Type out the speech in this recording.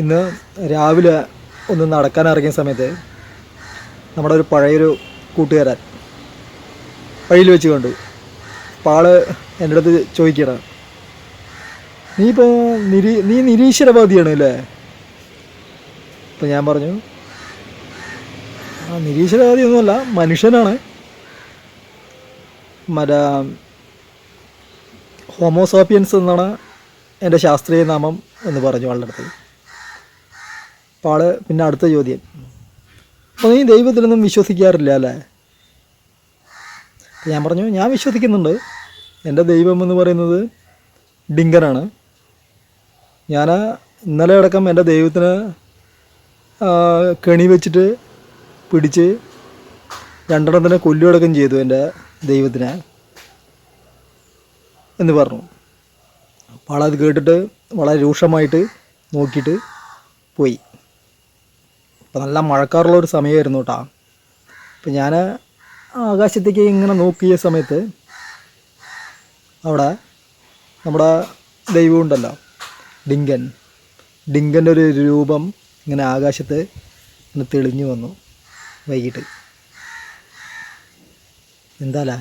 ഇന്ന് രാവിലെ ഒന്ന് നടക്കാൻ ഇറങ്ങിയ സമയത്ത് നമ്മുടെ ഒരു പഴയൊരു കൂട്ടുകാരൻ വഴിയിൽ വെച്ച് കണ്ടു. അപ്പോൾ ആൾ എന്റെ അടുത്ത് ചോദിക്കണം നീ ഇപ്പോൾ നിരീ നീ നിരീശ്വരവാദിയാണ് അല്ലേ? അപ്പം ഞാൻ പറഞ്ഞു ആ നിരീശ്വരവാദിയൊന്നുമല്ല മനുഷ്യനാണ്. മറ്റേ ഹോമോസോപ്പിയൻസ് എന്നാണ് എന്റെ ശാസ്ത്രീയ നാമം എന്ന് പറഞ്ഞു ആളുടെ അടുത്ത്. ആൾ പിന്നെ അടുത്ത ചോദ്യം. അപ്പോൾ നീ ദൈവത്തിലൊന്നും വിശ്വസിക്കാറില്ല അല്ലേ? ഞാൻ പറഞ്ഞു ഞാൻ വിശ്വസിക്കുന്നുണ്ട്. എന്റെ ദൈവം എന്ന് പറയുന്നത് ഡിങ്കനാണ്. ഞാൻ ഇന്നലെ അടക്കം എന്റെ ദൈവത്തിന് കെണി വെച്ചിട്ട് പിടിച്ച് രണ്ടെണ്ണത്തിനെ കൊല്ലുകടക്കം ചെയ്തു എന്റെ ദൈവത്തിനെ എന്ന് പറഞ്ഞു. അപ്പോൾ അത് കേട്ടിട്ട് വളരെ രൂക്ഷമായിട്ട് നോക്കിയിട്ട് പോയി. അപ്പോൾ നല്ല മഴക്കാറുള്ള ഒരു സമയമായിരുന്നു കേട്ടോ അപ്പോൾ ഞാൻ ആകാശത്തേക്ക് ഇങ്ങനെ നോക്കിയ സമയത്ത് അവിടെ നമ്മുടെ ദൈവം ഉണ്ടല്ലോ ഡിങ്കൻ. ഡിങ്കന്റെ ഒരു രൂപം ഇങ്ങനെ ആകാശത്ത് ഇങ്ങനെ തെളിഞ്ഞു വന്നു വൈകിട്ട്. എന്താല്ലേ